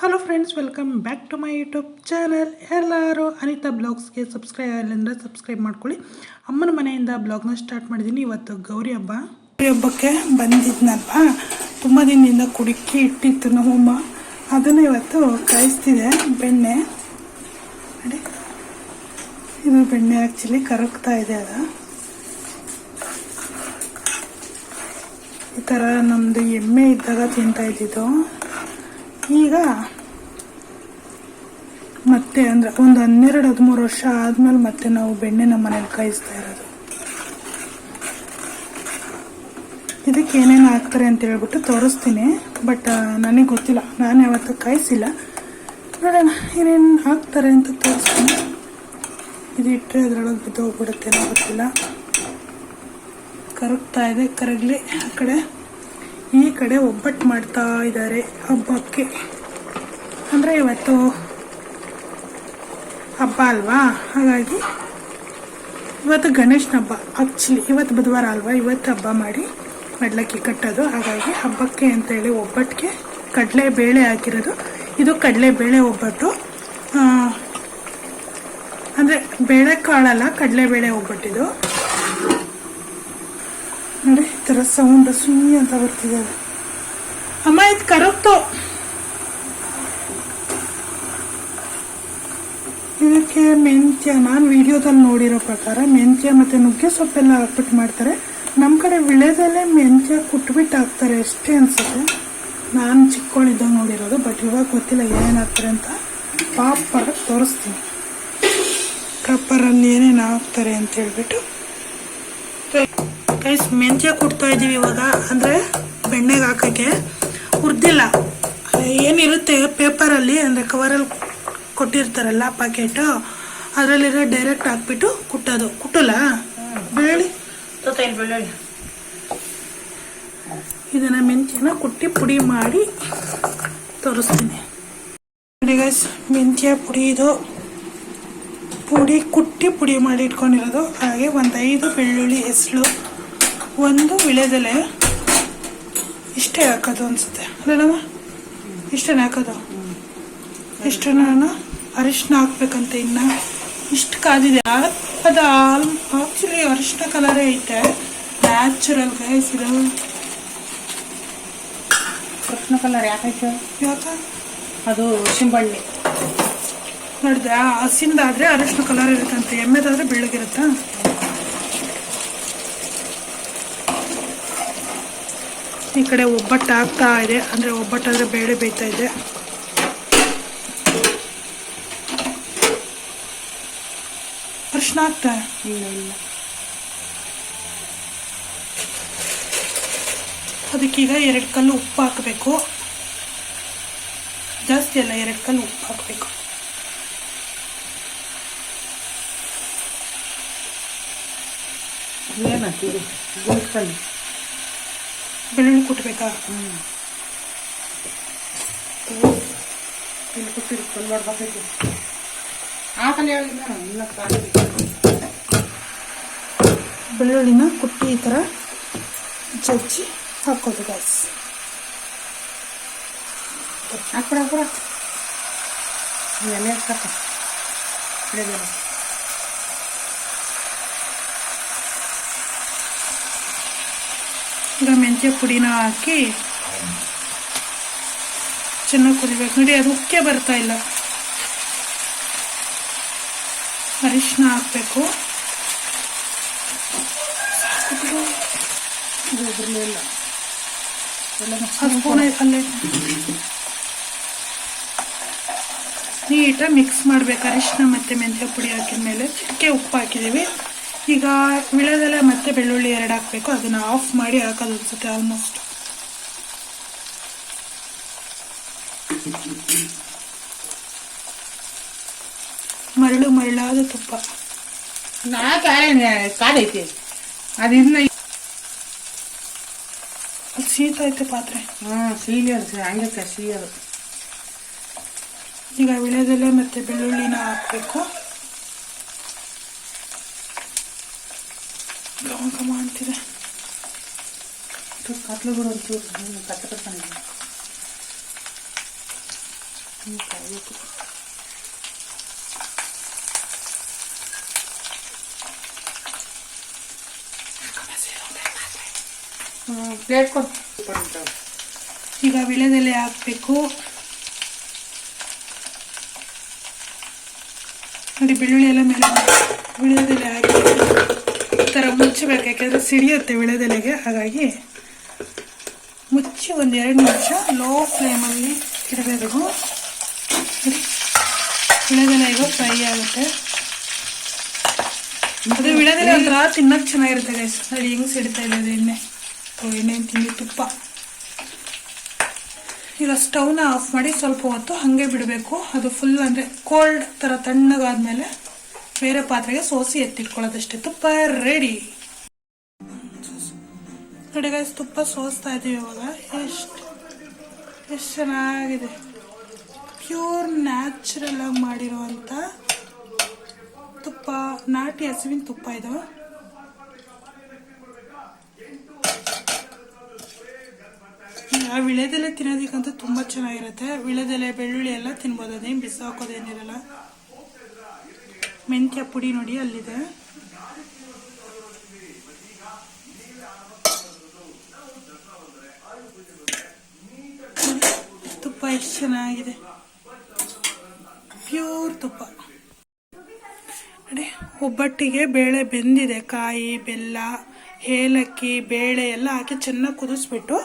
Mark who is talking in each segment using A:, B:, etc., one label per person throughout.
A: Hello friends welcome back to my YouTube channel ಎಲ್ಲರೂ ಅನಿತಾ ಬ್ಲಾಗ್ಸ್ಗೆ subscribe ಆಗಿಲ್ಲ ಸಬ್ಸ್ಕ್ರೈಬ್ ಮಾಡ್ಕೊಳ್ಳಿ. ಅಮ್ಮನ ಮನೆಯಿಂದ ಬ್ಲಾಗ್ನ ಸ್ಟಾರ್ಟ್ ಮಾಡಿದ್ದೀನಿ. ಇವತ್ತು ಗೌರಿ ಹಬ್ಬ. ಗೌರಿ ಹಬ್ಬಕ್ಕೆ ಬಂದಿದ್ನಲ್ವಾ? ತುಂಬ ದಿನದಿಂದ ಕುಡುಕಿ ಇಟ್ಟಿತ್ತು ನಮ್ಮಮ್ಮ ಅದನ್ನು ಇವತ್ತು ಕಾಯಿಸ್ತಿದೆ. ಬೆಣ್ಣೆ. ಇದು ಬೆಣ್ಣೆ ಆ್ಯಕ್ಚುಲಿ ಕರಗ್ತಾ ಇದೆ ಅದು. ಈ ಥರ ನಮ್ಮದು ಎಮ್ಮೆ ಇದ್ದಾಗ ತಿಂತಾ ಇದ್ದಿದ್ದು. ಈಗ ಮತ್ತೆ ಅಂದರೆ ಒಂದು ಹನ್ನೆರಡು, ಹದಿಮೂರು ವರ್ಷ ಆದಮೇಲೆ ಮತ್ತೆ ನಾವು ಬೆಣ್ಣೆ ನಮ್ಮ ಮನೇಲಿ ಕಾಯಿಸ್ತಾ ಇರೋದು. ಇದಕ್ಕೆ ಏನೇನು ಹಾಕ್ತಾರೆ ಅಂತ ಹೇಳ್ಬಿಟ್ಟು ತೋರಿಸ್ತೀನಿ, ಬಟ್ ನನಗೆ ಗೊತ್ತಿಲ್ಲ. ನಾನು ಯಾವತ್ತೂ ಕಾಯಿಸಿಲ್ಲ. ನೋಡೋಣ ಏನೇನು ಹಾಕ್ತಾರೆ ಅಂತ ತೋರಿಸ್ತೀನಿ. ಇದು ಇಟ್ಟರೆ ಅದರೊಳಗೆ ಬಿದ್ದೋಗ್ಬಿಡುತ್ತೆ ಗೊತ್ತಿಲ್ಲ. ಕರಗ್ತಾ ಇದೆ, ಕರಗಲಿ ಆ ಕಡೆ. ಈ ಕಡೆ ಒಬ್ಬಟ್ಟು ಮಾಡ್ತಾ ಇದ್ದಾರೆ ಹಬ್ಬಕ್ಕೆ. ಅಂದರೆ ಇವತ್ತು ಹಬ್ಬ ಅಲ್ವಾ? ಹಾಗಾಗಿ ಇವತ್ತು ಗಣೇಶನ ಹಬ್ಬ. ಆ್ಯಕ್ಚುಲಿ ಇವತ್ತು ಬುಧವಾರ ಅಲ್ವಾ? ಇವತ್ತು ಹಬ್ಬ ಮಾಡಿ ಮಡ್ಲಕ್ಕಿ ಕಟ್ಟೋದು. ಹಾಗಾಗಿ ಹಬ್ಬಕ್ಕೆ ಅಂತೇಳಿ ಒಬ್ಬಟ್ಟಿಗೆ ಕಡಲೆ ಬೇಳೆ ಹಾಕಿರೋದು. ಇದು ಕಡಲೆ ಬೇಳೆ ಒಬ್ಬಟ್ಟು ಅಂದರೆ ಬೇಳೆ ಕಾಳಲ್ಲ ಕಡಲೆಬೇಳೆ ಒಬ್ಬಟ್ಟಿದು. ನೋಡಿ ಈ ಥರ ಸೌಂಡ್ ಸುಮ್ಮನೆ ಅಂತ ಬರ್ತಿದೆ. ಅಮ್ಮ, ಇದು ಕರಗ್ತು ಇದಕ್ಕೆ ಮೆಂತ್ಯ, ನಾನು ವಿಡಿಯೋದಲ್ಲಿ ನೋಡಿರೋ ಪ್ರಕಾರ ಮೆಂತ್ಯ ಮತ್ತು ನುಗ್ಗೆ ಸೊಪ್ಪೆಲ್ಲ ಹಾಕ್ಬಿಟ್ಟು ಮಾಡ್ತಾರೆ. ನಮ್ಮ ಕಡೆ ವಿಳೆದಲ್ಲೇ ಮೆಂತ್ಯ ಕುಟ್ಬಿಟ್ಟು ಹಾಕ್ತಾರೆ ಅಷ್ಟೇ ಅನಿಸುತ್ತೆ. ನಾನು ಚಿಕ್ಕವಳಿದ್ದಾಗ ನೋಡಿರೋದು, ಬಟ್ ಇವಾಗ ಗೊತ್ತಿಲ್ಲ ಏನೇನು ಹಾಕ್ತಾರೆ ಅಂತ. ಪಾಪರ ತೋರಿಸ್ತೀನಿ. ಕಪ್ಪರಲ್ಲಿ ಏನೇನು ಹಾಕ್ತಾರೆ ಅಂತ ಹೇಳ್ಬಿಟ್ಟು ಗೈಸ್ ಮೆಂತ್ಯ ಕುಟ್ತಾ ಇದ್ದೀವಿ ಇವಾಗ. ಅಂದರೆ ಬೆಣ್ಣೆಗೆ ಹಾಕೋಕ್ಕೆ. ಹುರಿದಿಲ್ಲ. ಏನಿರುತ್ತೆ ಪೇಪರಲ್ಲಿ ಅಂದರೆ ಕವರಲ್ಲಿ ಕೊಟ್ಟಿರ್ತಾರಲ್ಲ ಪ್ಯಾಕೆಟು ಅದರಲ್ಲಿರೋ ಡೈರೆಕ್ಟ್ ಹಾಕ್ಬಿಟ್ಟು ಕುಟ್ಟೋದು. ಕುಟ್ಟಲ್ಲ? ಬೆಳ್ಳುಳ್ಳಿ?
B: ಬೆಳ್ಳುಳ್ಳಿ.
A: ಇದನ್ನು ಮೆಂತ್ಯನ ಕುಟ್ಟಿ ಪುಡಿ ಮಾಡಿ ತೋರಿಸ್ತೀನಿ. ನೋಡಿ ಗೈಸ್ ಮೆಂತ್ಯ ಪುಡಿ ಇದು. ಪುಡಿ ಕುಟ್ಟಿ ಪುಡಿ ಮಾಡಿ ಇಟ್ಕೊಂಡಿರೋದು. ಹಾಗೆ ಒಂದು ಐದು ಬೆಳ್ಳುಳ್ಳಿ ಹೆಸರು ಒಂದು ವಿಳೆದೆಲೆ ಇಷ್ಟೇ ಹಾಕೋದು ಅನ್ಸುತ್ತೆ. ಅಲ್ಲಮ್ಮ ಇಷ್ಟೇ ಹಾಕೋದು? ಇಷ್ಟು ನಾನು ಅರಿಶಿನ ಹಾಕ್ಬೇಕಂತ ಇನ್ನು. ಇಷ್ಟು ಕಾದಿದೆ. ಅದು ಆಲ್ ಆ್ಯಕ್ಚುಲಿ ಅರಿಶಿನ ಕಲರೇ ಐತೆ. ನ್ಯಾಚುರಲ್ ಗೈಸ್ ಇದು.
B: ಕೃಷ್ಣ ಕಲರ್ ಯಾಕೈತೆ
A: ಯಾಕ?
B: ಅದು ಶಿಂಬಣ್ಣಿ
A: ನೋಡಿದೆ ಹಸಿಂದಾದರೆ ಅರಿಶಿನ ಕಲರ್ ಇರುತ್ತಂತೆ. ಎಮ್ಮೆದಾದ್ರೆ ಬೆಳ್ಳಗಿರುತ್ತಾ? ಈ ಕಡೆ ಒಬ್ಬಟ್ಟು ಆಗ್ತಾ ಇದೆ. ಅಂದ್ರೆ ಒಬ್ಬಟ್ಟಾದ್ರೆ ಬೇಳೆ ಬೇಯ್ತಾ ಇದೆ. ಅರಿಶಿನ ಆಗ್ತಾ
B: ಇಲ್ಲ ಇಲ್ಲ.
A: ಅದಕ್ಕೀಗ ಎರಡು ಕಲ್ಲು ಉಪ್ಪು ಹಾಕಬೇಕು. ಜಾಸ್ತಿ ಅಲ್ಲ ಎರಡು ಕಲ್ಲು ಉಪ್ಪು ಹಾಕಬೇಕು.
B: ಏನಂತೀರಿ ಗುಂಟ್ಕಲ್ಲಿ
A: ಬೆಳ್ಳುಳ್ಳಿ ಕುಟ್ಬೇಕಾ
B: ಹ್ಞೂ ಇಲ್ಲಿ ಕೊಟ್ಟಿರು ಫುಲ್ ಮಾಡ್ಬೇಕೈತಿ ಆಕಲಿ ಹೇಳಿದ್ನ ಇಲ್ಲ ಖಾಲಿ
A: ಬೆಳ್ಳುಳ್ಳಿನ ಕುಟ್ಟಿ ಈ ಥರ ಜಜ್ಜಿ ಹಾಕೋದು ಗ್ಯಾಸ್
B: ಹಾಕ್ಬಿಡ ಹಾಕ್ಬಿಡ ಎಲೆ ಹಾಕ ಹಿಡಿದಿಲ್ಲ
A: ಈಗ ಮೆಂತ್ಯ ಪುಡಿನ ಹಾಕಿ ಚೆನ್ನಾಗಿ ಕುದಿಬೇಕು. ನೋಡಿ, ಅದು ಉಕ್ಕೆ ಬರ್ತಾ ಇಲ್ಲ. ಅರಿಶಿನ ಹಾಕಬೇಕು. ನೀಟಾಗಿ ಮಿಕ್ಸ್ ಮಾಡ್ಬೇಕು. ಅರಿಶಿನ ಮತ್ತು ಮೆಂತ್ಯ ಪುಡಿ ಹಾಕಿದ ಮೇಲೆ ಚಿಕ್ಕೆ ಉಪ್ಪು ಹಾಕಿದ್ದೀವಿ. ಈಗ ವಿಳದೆಲ್ಲ ಮತ್ತೆ ಬೆಳ್ಳುಳ್ಳಿ ಎರಡು ಹಾಕಬೇಕು. ಅದನ್ನು ಆಫ್ ಮಾಡಿ ಹಾಕೋದು ಅನ್ಸುತ್ತೆ ಆಲ್ಮೋಸ್ಟ್ ಮರಳು ಮರಳಾದ ತುಪ್ಪ.
B: ನಾ ಕಾಲೇ ಕಾಲೈತಿ. ಅದು ಇನ್ನ
A: ಅದು ಶೀತ ಐತೆ ಪಾತ್ರೆ.
B: ಹಾಂ ಸೀಲಿ ಅದು ಹಂಗೆ ಸಿಹಿ
A: ಈಗ ವಿಳೆದೆಲೆ ಮತ್ತು ಬೆಳ್ಳುಳ್ಳಿನ ಹಾಕಬೇಕು. ಘಮ ಅಂತಿದೆ
B: ಕತ್ಲು ಬಿಡು ಒಂಚೂರು ಕಟ್ಟ ಹಿಂಗೆ ಕಾಯಬೇಕು ಪ್ಲೇಟ್ ಕೊಟ್ಟು
A: ಈಗ ವಿಳೆದೆಲೆ ಹಾಕಬೇಕು. ನೋಡಿ, ಬೆಳ್ಳುಳ್ಳಿ ಎಲ್ಲ ಮೇಲೆ ವಿಳೆದೆಲೆ ಹಾಕಿ. ಥರ ಮುಚ್ಚಬೇಕು ಯಾಕೆಂದರೆ ಸಿಡಿಯುತ್ತೆ ವಿಳೆದೆಲೆಗೆ ಹಾಗಾಗಿ ಮುಚ್ಚಿ ಒಂದು ಎರಡು ನಿಮಿಷ ಲೋ ಫ್ಲೇಮಲ್ಲಿ ಇಡಬೇಕು. ವಿಳೆದೆಲೆ ಈಗ ಫ್ರೈ ಆಗುತ್ತೆ. ಅದು ವಿಳೆದೆಲೆ ಒಂಥರ ತಿನ್ನೋಕೆ ಚೆನ್ನಾಗಿರುತ್ತೆ ಗೈಸ್ ನೋಡಿ ಹೆಂಗೆ ಸಿಡ್ತಾ ಇದೆ ಅದು ಎಣ್ಣೆ. ಎಣ್ಣೆ ತಿಂಡಿ ತುಪ್ಪ. ಈಗ ಸ್ಟವ್ನ ಆಫ್ ಮಾಡಿ ಸ್ವಲ್ಪ ಹೊತ್ತು ಹಾಗೆ ಬಿಡಬೇಕು. ಅದು ಫುಲ್ ಅಂದರೆ ಕೋಲ್ಡ್ ಥರ ತಣ್ಣಗಾದ್ಮೇಲೆ ಬೇರೆ ಪಾತ್ರೆಗೆ ಸೋಸಿ ಎತ್ತಿಟ್ಕೊಳ್ಳೋದಷ್ಟೇ ತುಪ್ಪ ರೆಡಿ ನೋಡಿ ಗೈಸ್ ತುಪ್ಪ ಸೋಸ್ತಾ ಇದ್ದೀವಿ ಇವಾಗ. ಎಷ್ಟು ಎಷ್ಟು ಚೆನ್ನಾಗಿದೆ. ಪ್ಯೂರ್ ನ್ಯಾಚುರಲ್ ಆಗಿ ಮಾಡಿರುವಂಥ ತುಪ್ಪ, ನಾಟಿ ಹಸುವಿನ ತುಪ್ಪ ಇದು. ಆ ವಿಳೆದೆಲೆ ತಿನ್ನೋದಕ್ಕಂತೂ ತುಂಬ ಚೆನ್ನಾಗಿರುತ್ತೆ. ವಿಳೆದೆಲೆ, ಬೆಳ್ಳುಳ್ಳಿ ಎಲ್ಲ ತಿನ್ಬೋದು. ಅದೇನು ಬಿಸಾಕೋದೇನಿರಲ್ಲ ಮೆಂತ್ಯ ಪುಡಿ ನೋಡಿ, ಅಲ್ಲಿದೆ. ತುಪ್ಪ ಎಷ್ಟು ಚೆನ್ನಾಗಿದೆ. ಪ್ಯೂರ್ ತುಪ್ಪ. ನೋಡಿ, ಒಬ್ಬಟ್ಟಿಗೆ ಬೇಳೆ ಬೆಂದಿದೆ. ಕಾಯಿ, ಬೆಲ್ಲ, ಏಲಕ್ಕಿ, ಬೇಳೆ ಎಲ್ಲ ಹಾಕಿ ಚೆನ್ನಾಗಿ ಕುದಿಸ್ಬಿಟ್ಟು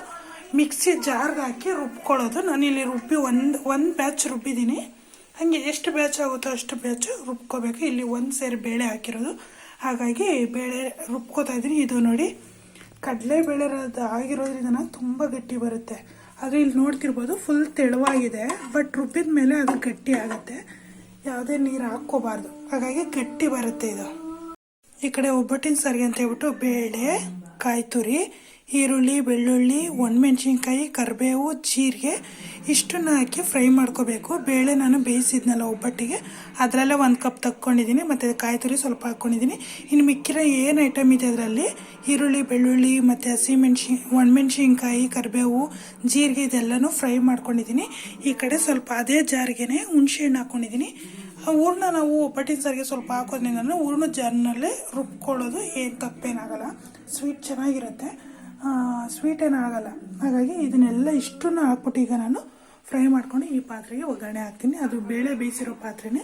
A: ಮಿಕ್ಸಿ ಜಾರ್ಗೆ ಹಾಕಿ ರುಬ್ಕೊಳ್ಳೋದು. ನಾನಿಲ್ಲಿ ರುಬ್ಬಿ ಒಂದು ಒಂದು ಬ್ಯಾಚ್ ರುಬ್ಬಿದ್ದೀನಿ. ಹಾಗೆ ಎಷ್ಟು ಬ್ಯಾಚ್ ಆಗುತ್ತೋ ಅಷ್ಟು ಬ್ಯಾಚು ರುಬ್ಕೋಬೇಕು. ಇಲ್ಲಿ ಒಂದು ಸೇರಿ ಬೇಳೆ ಹಾಕಿರೋದು. ಹಾಗಾಗಿ ಬೇಳೆ ರುಬ್ಕೋತಾ ಇದ್ದೀನಿ. ಇದು ನೋಡಿ, ಕಡಲೆಬೇಳೆ ಆಗಿರೋದ್ರಿಂದ ತುಂಬ ಗಟ್ಟಿ ಬರುತ್ತೆ. ಆದರೆ ಇಲ್ಲಿ ನೋಡ್ತಿರ್ಬೋದು ಫುಲ್ ತೆಳುವಾಗಿದೆ. ಬಟ್ ರುಬ್ಬಿದ ಮೇಲೆ ಅದು ಗಟ್ಟಿ ಆಗುತ್ತೆ. ಯಾವುದೇ ನೀರು ಹಾಕ್ಕೋಬಾರ್ದು. ಹಾಗಾಗಿ ಗಟ್ಟಿ ಬರುತ್ತೆ ಇದು. ಈ ಕಡೆ ಒಬ್ಬಟ್ಟಿನ ಸಾರಿಗೆ ಅಂತ ಹೇಳ್ಬಿಟ್ಟು ಬೇಳೆ ಕಾಯಿ ತುರಿ ಈರುಳ್ಳಿ, ಬೆಳ್ಳುಳ್ಳಿ, ಒಣಮೆಣ್ಸಿನ್ಕಾಯಿ, ಕರಿಬೇವು, ಜೀರಿಗೆ ಇಷ್ಟನ್ನ ಹಾಕಿ ಫ್ರೈ ಮಾಡ್ಕೋಬೇಕು. ಬೇಳೆ ನಾನು ಬೇಯಿಸಿದ್ನಲ್ಲ ಒಬ್ಬಟ್ಟಿಗೆ. ಅದರಲ್ಲೇ ಒಂದು ಕಪ್ ತಕ್ಕೊಂಡಿದ್ದೀನಿ ಮತ್ತು ಕಾಯಿ ತುರಿ ಸ್ವಲ್ಪ ಹಾಕ್ಕೊಂಡಿದ್ದೀನಿ ಇನ್ನು ಮಿಕ್ಕಿರೋ ಏನು ಐಟಮ್ ಇದೆ ಅದರಲ್ಲಿ? ಈರುಳ್ಳಿ, ಬೆಳ್ಳುಳ್ಳಿ, ಮತ್ತು ಹಸಿಮೆಣ್ಸಿ, ಒಣಮೆಣ್ಸಿನ್ಕಾಯಿ, ಕರಿಬೇವು, ಜೀರಿಗೆ ಇದೆಲ್ಲನೂ ಫ್ರೈ ಮಾಡ್ಕೊಂಡಿದ್ದೀನಿ ಈ ಕಡೆ ಸ್ವಲ್ಪ ಅದೇ ಜಾರಿಗೆನೆ ಹುಣಸೆಹಣ್ಣು ಹಾಕ್ಕೊಂಡಿದ್ದೀನಿ ಆ ಹೂರ್ಣ ನಾವು ಒಬ್ಬಟ್ಟಿನ ಸಾರಿಗೆ ಸ್ವಲ್ಪ ಹಾಕೋದ್ರಿಂದ ಹೂರ್ಣ ಜಾರ್ನಲ್ಲೇ ರುಬ್ಕೊಳ್ಳೋದು ಏನು ತಪ್ಪೇನಾಗಲ್ಲ. ಸ್ವೀಟ್ ಚೆನ್ನಾಗಿರುತ್ತೆ. ಸ್ವೀಟ್ ಏನೂ ಆಗಲ್ಲ. ಹಾಗಾಗಿ ಇದನ್ನೆಲ್ಲ ಇಷ್ಟನ್ನು ಹಾಕ್ಬಿಟ್ಟು ಈಗ ನಾನು ಫ್ರೈ ಮಾಡ್ಕೊಂಡು ಈ ಪಾತ್ರೆಗೆ ಒಗ್ಗರಣೆ ಹಾಕ್ತೀನಿ. ಅದು ಬೇಳೆ ಬೇಯಿಸಿರೋ ಪಾತ್ರೆನೇ.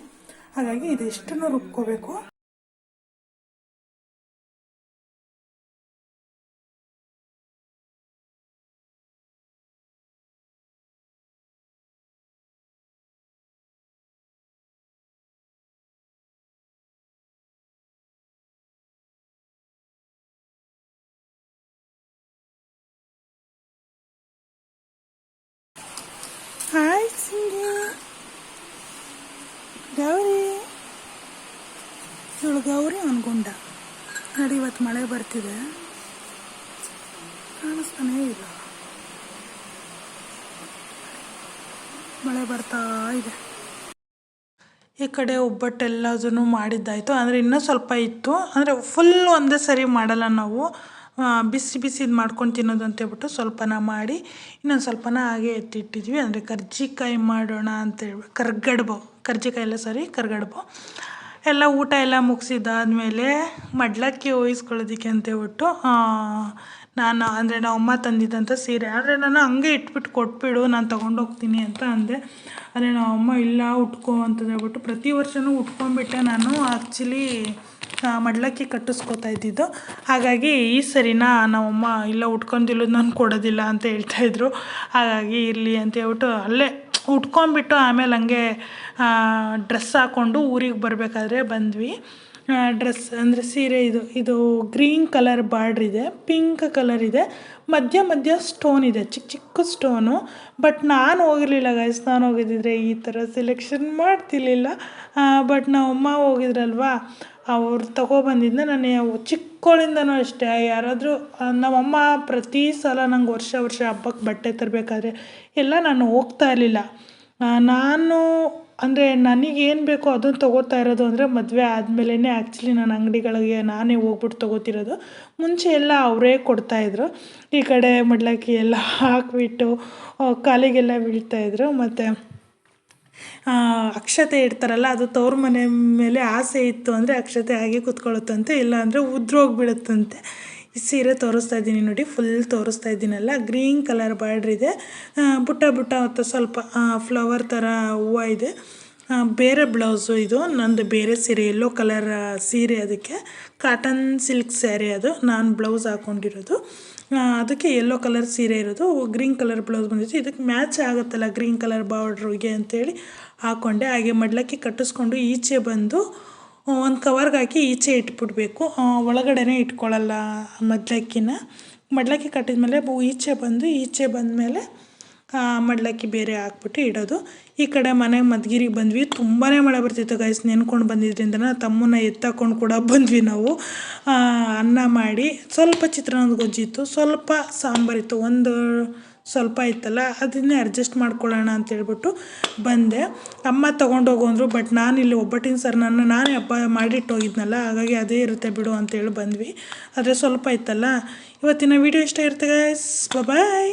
A: ಹಾಗಾಗಿ ಇದೆಷ್ಟನ್ನು ರುಬ್ಕೋಬೇಕು? ಗೌರಿ ಅನ್ಕೊಂಡ. ನೋಡಿ, ಇವತ್ತು ಮಳೆ ಬರ್ತಿದೆ. ಕಾಣಿಸ್ತಾನೇ ಇಲ್ಲ. ಮಳೆ ಬರ್ತಾ ಇದೆ. ಈ ಕಡೆ ಒಬ್ಬಟ್ಟೆಲ್ಲದನ್ನು ಮಾಡಿದ್ದಾಯಿತು. ಅಂದರೆ ಇನ್ನೂ ಸ್ವಲ್ಪ ಇತ್ತು. ಅಂದರೆ ಫುಲ್ ಒಂದೇ ಸರಿ ಮಾಡಲ್ಲ ನಾವು. ಬಿಸಿ ಬಿಸಿ ಇದು ಮಾಡ್ಕೊಂಡು ತಿನ್ನೋದು ಅಂತ ಹೇಳ್ಬಿಟ್ಟು ಸ್ವಲ್ಪನ ಮಾಡಿ, ಇನ್ನೊಂದು ಸ್ವಲ್ಪನ ಹಾಗೆ ಎತ್ತಿಟ್ಟಿದ್ವಿ. ಅಂದರೆ ಕರ್ಜಿಕಾಯಿ ಮಾಡೋಣ ಅಂತೇಳಿ ಕರ್ಗಡ್ಬೋ. ಕರ್ಜಿಕಾಯಿ ಎಲ್ಲ ಸರಿ ಕರ್ಗಡ್ಬು. ಎಲ್ಲ ಊಟ ಎಲ್ಲ ಮುಗಿಸಿದ್ದಾದ್ಮೇಲೆ ಮಡ್ಲಕ್ಕಿ ಹೋಯಿಸ್ಕೊಳ್ಳೋದಕ್ಕೆ ಅಂತ ಹೇಳ್ಬಿಟ್ಟು ನಾನು ಅಂದರೆ ನಮ್ಮಮ್ಮ ತಂದಿದ್ದಂಥ ಸೀರೆ. ಆದರೆ ನಾನು ಹಂಗೆ ಇಟ್ಬಿಟ್ಟು ಕೊಟ್ಬಿಡು, ನಾನು ತೊಗೊಂಡೋಗ್ತೀನಿ ಅಂತ ಅಂದೆ. ಆದರೆ ನಮ್ಮಮ್ಮ ಇಲ್ಲ, ಉಟ್ಕೋ ಅಂತ ಹೇಳ್ಬಿಟ್ಟು ಪ್ರತಿ ವರ್ಷವೂ ಉಟ್ಕೊಂಡ್ಬಿಟ್ಟೆ ನಾನು. ಆ್ಯಕ್ಚುಲಿ ಮಡ್ಲಕ್ಕಿ ಕಟ್ಟಿಸ್ಕೊತಾ ಇದ್ದಿದ್ದು. ಹಾಗಾಗಿ ಈ ಸರಿನ ನಮ್ಮಮ್ಮ ಇಲ್ಲ ಉಟ್ಕೊಂಡಿಲ್ಲ ನಾನು ಕೊಡೋದಿಲ್ಲ ಅಂತ ಹೇಳ್ತಾಯಿದ್ರು ಹಾಗಾಗಿ ಇರಲಿ ಅಂತ ಹೇಳ್ಬಿಟ್ಟು ಅಲ್ಲೇ ಉಟ್ಕೊಂಡ್ಬಿಟ್ಟು ಆಮೇಲೆ ಹಂಗೆ ಡ್ರೆಸ್ ಹಾಕ್ಕೊಂಡು ಊರಿಗೆ ಬರಬೇಕಾದ್ರೆ ಬಂದ್ವಿ. ಡ್ರೆಸ್ ಅಂದರೆ ಸೀರೆ ಇದು ಇದು ಗ್ರೀನ್ ಕಲರ್ ಬಾರ್ಡ್ರ್ ಇದೆ, ಪಿಂಕ್ ಕಲರ್ ಇದೆ, ಮಧ್ಯ ಮಧ್ಯ ಸ್ಟೋನ್ ಇದೆ, ಚಿಕ್ಕ ಚಿಕ್ಕ ಸ್ಟೋನು. ಬಟ್ ನಾನು ಹೋಗಿರಲಿಲ್ಲ ಗೈಸ್ ನಾನು ಹೋಗಿದ್ದಿದ್ರೆ ಈ ಥರ ಸೆಲೆಕ್ಷನ್ ಮಾಡ್ತಿರ್ಲಿಲ್ಲ. ಬಟ್ ನಮ್ಮಮ್ಮ ಹೋಗಿದ್ರಲ್ವಾ ಅವ್ರು ತಗೊಬಂದಿದ್ದ ನಾನು ಚಿಕ್ಕೋಳಿಂದನೂ ಅಷ್ಟೇ. ಯಾರಾದರೂ ನಮ್ಮಮ್ಮ ಪ್ರತಿ ಸಲ ನಂಗೆ ವರ್ಷ ವರ್ಷ ಹಬ್ಬಕ್ಕೆ ಬಟ್ಟೆ ತರಬೇಕಾದ್ರೆ ಎಲ್ಲ ನಾನು ಹೋಗ್ತಾ ಇರಲಿಲ್ಲ. ನಾನು, ಅಂದರೆ ನನಗೇನು ಬೇಕೋ ಅದನ್ನು ತೊಗೋತಾ ಇರೋದು ಅಂದರೆ ಮದುವೆ ಆದಮೇಲೇ ಆ್ಯಕ್ಚುಲಿ ನಾನು ಅಂಗಡಿಗಳಿಗೆ ನಾನೇ ಹೋಗ್ಬಿಟ್ಟು ತೊಗೋತಿರೋದು. ಮುಂಚೆ ಎಲ್ಲ ಅವರೇ ಕೊಡ್ತಾಯಿದ್ರು ಈ ಕಡೆ ಮಡ್ಲಕ್ಕಿ ಎಲ್ಲ ಹಾಕಿಬಿಟ್ಟು ಕಾಲಿಗೆಲ್ಲ ಬೀಳ್ತಾಯಿದ್ರು ಮತ್ತು ಅಕ್ಷತೆ ಇಡ್ತಾರಲ್ಲ, ಅದು ತವ್ರ ಮನೆ ಮೇಲೆ ಆಸೆ ಇತ್ತು ಅಂದರೆ ಅಕ್ಷತೆ ಹಾಗೆ ಕೂತ್ಕೊಳ್ಳುತ್ತಂತೆ, ಇಲ್ಲ ಅಂದರೆ ಉದ್ರೋಗ್ಬಿಡುತ್ತಂತೆ ಸೀರೆ ತೋರಿಸ್ತಾ ಇದ್ದೀನಿ ನೋಡಿ ಫುಲ್ ತೋರಿಸ್ತಾ ಇದ್ದೀನಲ್ಲ ಗ್ರೀನ್ ಕಲರ್ ಬಾರ್ಡ್ರ್ ಇದೆ. ಬುಟ್ಟ ಬುಟ್ಟ ಮತ್ತು ಸ್ವಲ್ಪ ಫ್ಲವರ್ ಥರ ಹೂವು ಇದೆ. ಬೇರೆ ಬ್ಲೌಸು ಇದು, ನಂದು ಬೇರೆ ಸೀರೆ ಎಲ್ಲೋ ಕಲರ್ ಸೀರೆ ಅದಕ್ಕೆ. ಕಾಟನ್ ಸಿಲ್ಕ್ ಸ್ಯಾರಿ ಅದು, ನಾನು ಬ್ಲೌಸ್ ಹಾಕ್ಕೊಂಡಿರೋದು ಅದಕ್ಕೆ ಯೆಲ್ಲೋ ಕಲರ್ ಸೀರೆ ಇರೋದು ಗ್ರೀನ್ ಕಲರ್ ಬ್ಲೌಸ್ ಬಂದಿತ್ತು ಇದಕ್ಕೆ ಮ್ಯಾಚ್ ಆಗುತ್ತಲ್ಲ ಗ್ರೀನ್ ಕಲರ್ ಬಾರ್ಡ್ರಿಗೆ ಅಂತೇಳಿ ಹಾಕ್ಕೊಂಡೆ ಹಾಗೆ ಮಡ್ಲಕ್ಕಿ ಕಟ್ಟಿಸ್ಕೊಂಡು ಈಚೆ ಬಂದು ಒಂದು ಕವರ್ಗೆ ಹಾಕಿ ಈಚೆ ಇಟ್ಬಿಡ್ಬೇಕು. ಒಳಗಡೆನೇ ಇಟ್ಕೊಳ್ಳಲ್ಲ ಮಡ್ಲಕ್ಕಿನ. ಮಡ್ಲಕ್ಕಿ ಕಟ್ಟಿದ್ಮೇಲೆ ಮೇಲೆ ಈಚೆ ಬಂದು, ಈಚೆ ಬಂದಮೇಲೆ ಮಡ್ಲಕ್ಕಿ ಬೇರೆ ಹಾಕ್ಬಿಟ್ಟು ಇಡೋದು. ಈ ಕಡೆ ಮನೆಗೆ ಮದ್ಗಿರಿಗೆ ಬಂದ್ವಿ. ತುಂಬಾ ಮಳೆ ಬರ್ತಿತ್ತು ಗೈಸ್ ನೆನ್ಕೊಂಡು ಬಂದಿದ್ದರಿಂದ ತಮ್ಮನ್ನ ಎತ್ತಾಕೊಂಡು ಕೂಡ ಬಂದ್ವಿ ನಾವು. ಅನ್ನ ಮಾಡಿ ಸ್ವಲ್ಪ ಚಿತ್ರಾನ್ನದ ಗೊಜ್ಜಿತ್ತು ಸ್ವಲ್ಪ ಸಾಂಬಾರಿತ್ತು ಒಂದು ಸ್ವಲ್ಪ ಇತ್ತಲ್ಲ, ಅದನ್ನೇ ಅಡ್ಜಸ್ಟ್ ಮಾಡ್ಕೊಳ್ಳೋಣ ಅಂತ ಹೇಳ್ಬಿಟ್ಟು ಬಂದೆ. ಅಮ್ಮ ತೊಗೊಂಡೋಗು ಅಂದರು ಬಟ್ ನಾನು ಇಲ್ಲಿ ಒಬ್ಬಟ್ಟಿನ ಸರ್ ನನ್ನ, ನಾನೇ ಹಬ್ಬ ಮಾಡಿಟ್ಟು ಹೋಗಿದ್ನಲ್ಲ, ಹಾಗಾಗಿ ಅದೇ ಇರುತ್ತೆ ಬಿಡು ಅಂತೇಳಿ ಬಂದ್ವಿ. ಆದರೆ ಸ್ವಲ್ಪ ಇತ್ತಲ್ಲ. ಇವತ್ತಿನ ವೀಡಿಯೋ ಇಷ್ಟ ಇರುತ್ತೆ ಗೈಸ್ ಬಾಯ್